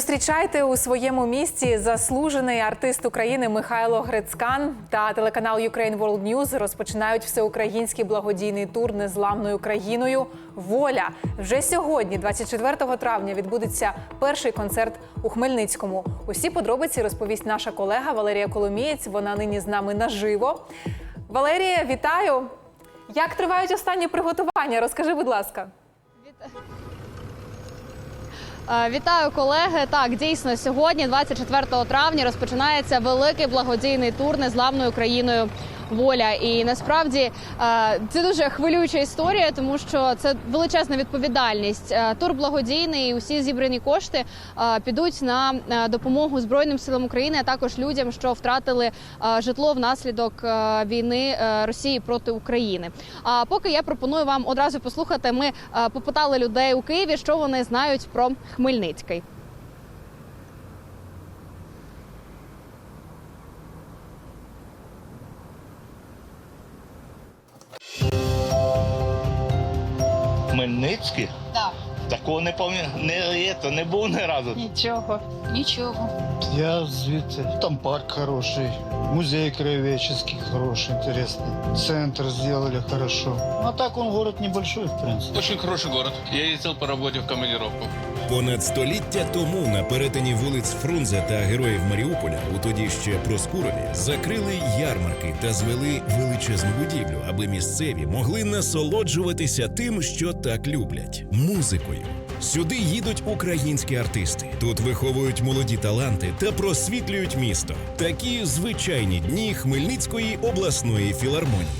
Зустрічайте у своєму місті заслужений артист України Михайло Грицкан та телеканал Ukraine World News розпочинають всеукраїнський благодійний тур незламною країною. Воля вже сьогодні, 24 травня, відбудеться перший концерт у Хмельницькому. Усі подробиці розповість наша колега Валерія Коломієць. Вона нині з нами наживо. Валерія, вітаю! Як тривають останні приготування? Розкажи, будь ласка. Е, Вітаю, колеги. Так, дійсно, сьогодні, 24 травня, розпочинається великий благодійний тур незламною країною. Воля, і насправді е, це дуже хвилююча історія, тому що це величезна відповідальність. Е, Тур благодійний, і усі зібрані кошти е, підуть на допомогу Збройним силам України, а також людям, що втратили житло внаслідок війни Росії проти України. А поки я пропоную вам одразу послухати. Ми попитали людей у Києві, що вони знають про Хмельницький. Хмельницький? Так. Такого не пам'ятаю, не, не був ні разу. Нічого. Нічого. Я звідти. Там парк хороший, музей краеведческий хороший, интересный. Центр сделали хорошо. Ну, а так он город небольшой, в принципе. Очень хороший город. Я ездил по работе в командировку. Понад століття тому на перетині вулиць Фрунзе та Героїв Маріуполя у тоді ще Проскурові закрили ярмарки та звели величезну будівлю, аби місцеві могли насолоджуватися тим, що так люблять музикою. Сюди їдуть українські артисти. Тут виховують молоді таланти та просвітлюють місто. Такі звичайні дні Хмельницької обласної філармонії.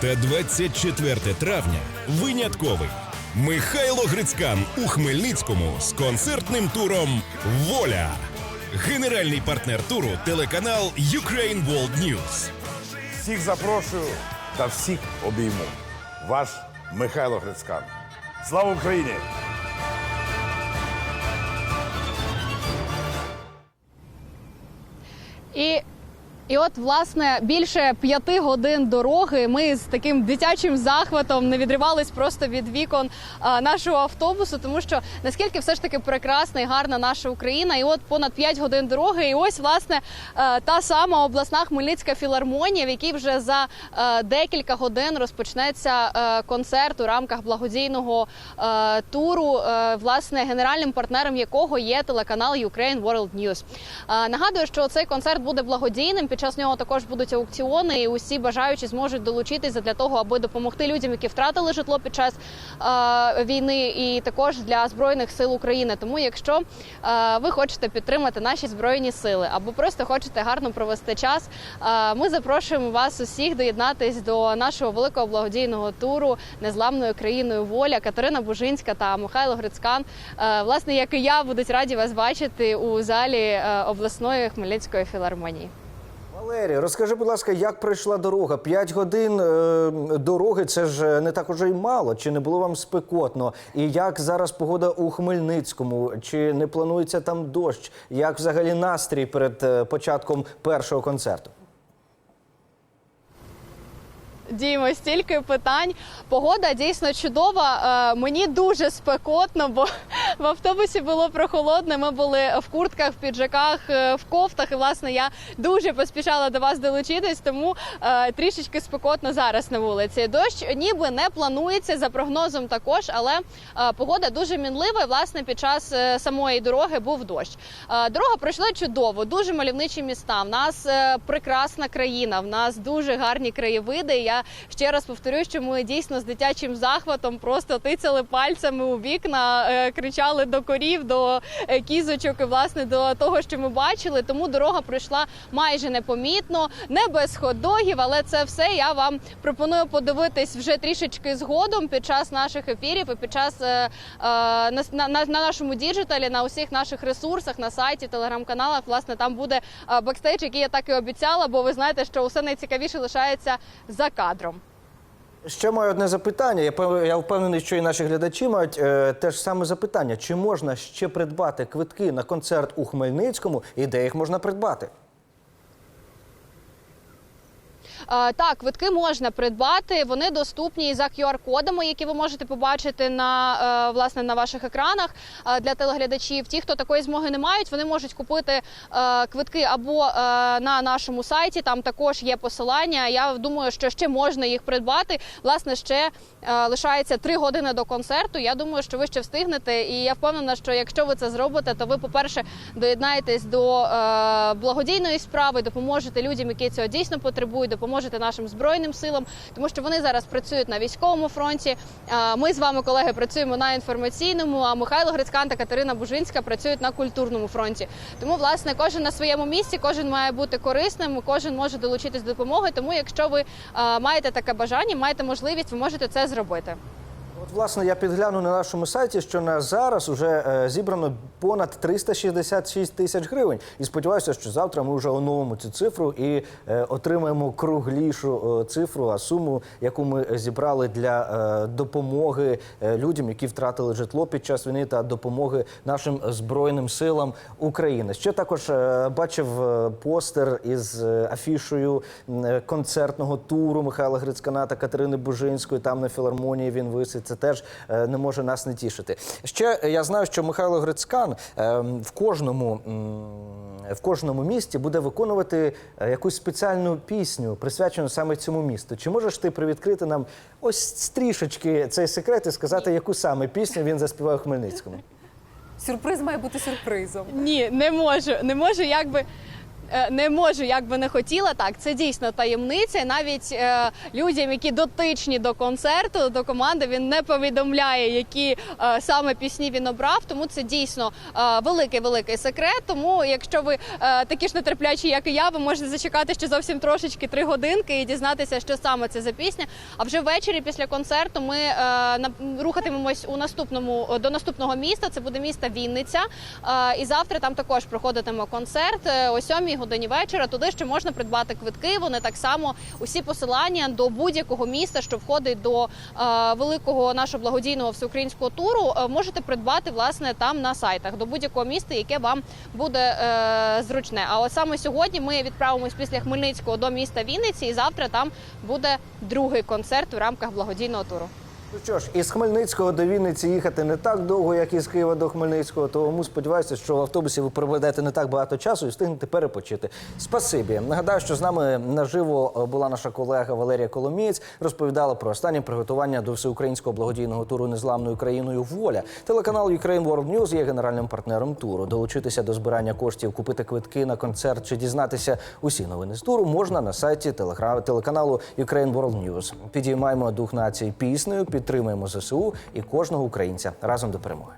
Та 24 травня винятковий. Михайло Грицькан у Хмельницькому з концертним туром Воля. Генеральний партнер туру телеканал Ukraine World News. Всіх запрошую та всіх обійму. Ваш Михайло Грицькан. Слава Україні! І, і от, власне, більше п'яти годин дороги ми з таким дитячим захватом не відривались просто від вікон а, нашого автобусу, тому що наскільки все ж таки прекрасна і гарна наша Україна. І от понад п'ять годин дороги. І ось власне е, та сама обласна Хмельницька філармонія, в якій вже за е, декілька годин розпочнеться е, концерт у рамках благодійного туру, власне, генеральним партнером якого є телеканал Ukraine World News. Нагадую, що цей концерт буде благодійним. Під час нього також будуть аукціони, і усі бажаючі зможуть долучитися для того, аби допомогти людям, які втратили житло під час е, війни, і також для збройних сил України. Тому, якщо е, ви хочете підтримати наші збройні сили або просто хочете гарно провести час, е, ми запрошуємо вас усіх доєднатись до нашого великого благодійного туру незламною країною воля. Катерина Бужинська та Михайло Грицькан, е, власне, як і я, будуть раді вас бачити у залі е, обласної Хмельницької філармонії. Валерій, розкажи, будь ласка, як пройшла дорога? П'ять годин е, дороги це ж не так уже й мало. Чи не було вам спекотно? І як зараз погода у Хмельницькому? Чи не планується там дощ? Як взагалі настрій перед е, початком першого концерту? Діємо стільки питань. Погода дійсно чудова. Е, Мені дуже спекотно, бо в автобусі було прохолодно. Ми були в куртках, в піджаках, е, в кофтах. І власне я дуже поспішала до вас долучитись, тому е, трішечки спекотно зараз на вулиці. Дощ ніби не планується за прогнозом також, але погода дуже мінлива. І, власне, під час самої дороги був дощ. Дорога пройшла чудово, дуже мальовничі міста. В нас прекрасна країна, в нас дуже гарні краєвиди. Я ще раз повторюю, що ми дійсно з дитячим захватом просто тицяли пальцями у вікна, е, кричали до корів, до е, кізочок і власне до того, що ми бачили. Тому дорога пройшла майже непомітно, не без ходогів, але це все я вам пропоную подивитись вже трішечки згодом під час наших ефірів і під час е, е, на, на, на нашому діджиталі, на усіх наших ресурсах, на сайті, телеграм-каналах. Власне, там буде е, бекстейдж, який я так і обіцяла, бо ви знаєте, що усе найцікавіше лишається за кадром. Ще маю одне запитання. Я впевнений, що і наші глядачі мають е, те ж саме запитання: чи можна ще придбати квитки на концерт у Хмельницькому і де їх можна придбати? Е, Так, квитки можна придбати. Вони доступні за QR-кодами, які ви можете побачити на е, власне на ваших екранах е, для телеглядачів. Ті, хто такої змоги не мають, вони можуть купити е, квитки або е, на нашому сайті. Там також є посилання. Я думаю, що ще можна їх придбати. Власне, ще е, лишається три години до концерту. Я думаю, що ви ще встигнете. І я впевнена, що якщо ви це зробите, то ви, по-перше, доєднаєтесь до е, благодійної справи, допоможете людям, які цього дійсно потребують, допоможете нашим збройним силам, тому що вони зараз працюють на військовому фронті. Ми з вами, колеги, працюємо на інформаційному. А Михайло Грицькан та Катерина Бужинська працюють на культурному фронті. Тому, власне, кожен на своєму місці, кожен має бути корисним, кожен може долучитись до допомоги. Тому, якщо ви маєте таке бажання, маєте можливість, ви можете це зробити. От, власне, я підгляну на нашому сайті, що на зараз вже е, зібрано понад 366 тисяч гривень. І сподіваюся, що завтра ми вже оновимо цю цифру і е, отримаємо круглішу е, цифру, а суму, яку ми зібрали для допомоги людям, які втратили житло під час війни, та допомоги нашим збройним силам України. Ще також бачив постер із афішою концертного туру Михайла Грицькана та Катерини Бужинської. Там на філармонії він висить. Це теж е, не може нас не тішити. Ще е, я знаю, що Михайло Грицькан е, в кожному. В кожному місті буде виконувати е, якусь спеціальну пісню, присвячену саме цьому місту. Чи можеш ти привідкрити нам ось трішечки цей секрет і сказати, яку саме пісню він заспіває у Хмельницькому? Сюрприз має бути сюрпризом. Ні, не можу. Не можу, якби. Е, Не можу, як би не хотіла. Так, це дійсно таємниця. Навіть е, людям, які дотичні до концерту, до команди, він не повідомляє, які е, саме пісні він обрав. Тому це дійсно е, великий великий секрет. Тому, якщо ви е, такі ж нетерплячі, як і я, ви можете зачекати ще зовсім трошечки три годинки і дізнатися, що саме це за пісня. А вже ввечері після концерту ми е, рухатимемось у наступному до наступного міста. Це буде місто Вінниця. Е, і завтра там також проходитиме концерт е, о 7 годині вечора. Туди ще можна придбати квитки. Вони так само усі посилання до будь-якого міста, що входить до е, великого нашого благодійного всеукраїнського туру. е, можете придбати власне там на сайтах до будь-якого міста, яке вам буде е, зручне. А от саме сьогодні ми відправимось після Хмельницького до міста Вінниці, і завтра там буде другий концерт у рамках благодійного туру. Ну що ж, із Хмельницького до Вінниці їхати не так довго, як із Києва до Хмельницького. Тому сподіваюся, що в автобусі ви проведете не так багато часу і встигнете перепочити. Спасибі. Нагадаю, що з нами наживо була наша колега Валерія Коломієць. Розповідала про останні приготування до всеукраїнського благодійного туру незламною країною Воля. Телеканал Ukraine World News є генеральним партнером туру. Долучитися до збирання коштів, купити квитки на концерт чи дізнатися усі новини з туру можна на сайті телеканалу Ukraine World News. Підіймаємо дух нації піснею, підтримуємо ЗСУ і кожного українця разом до перемоги.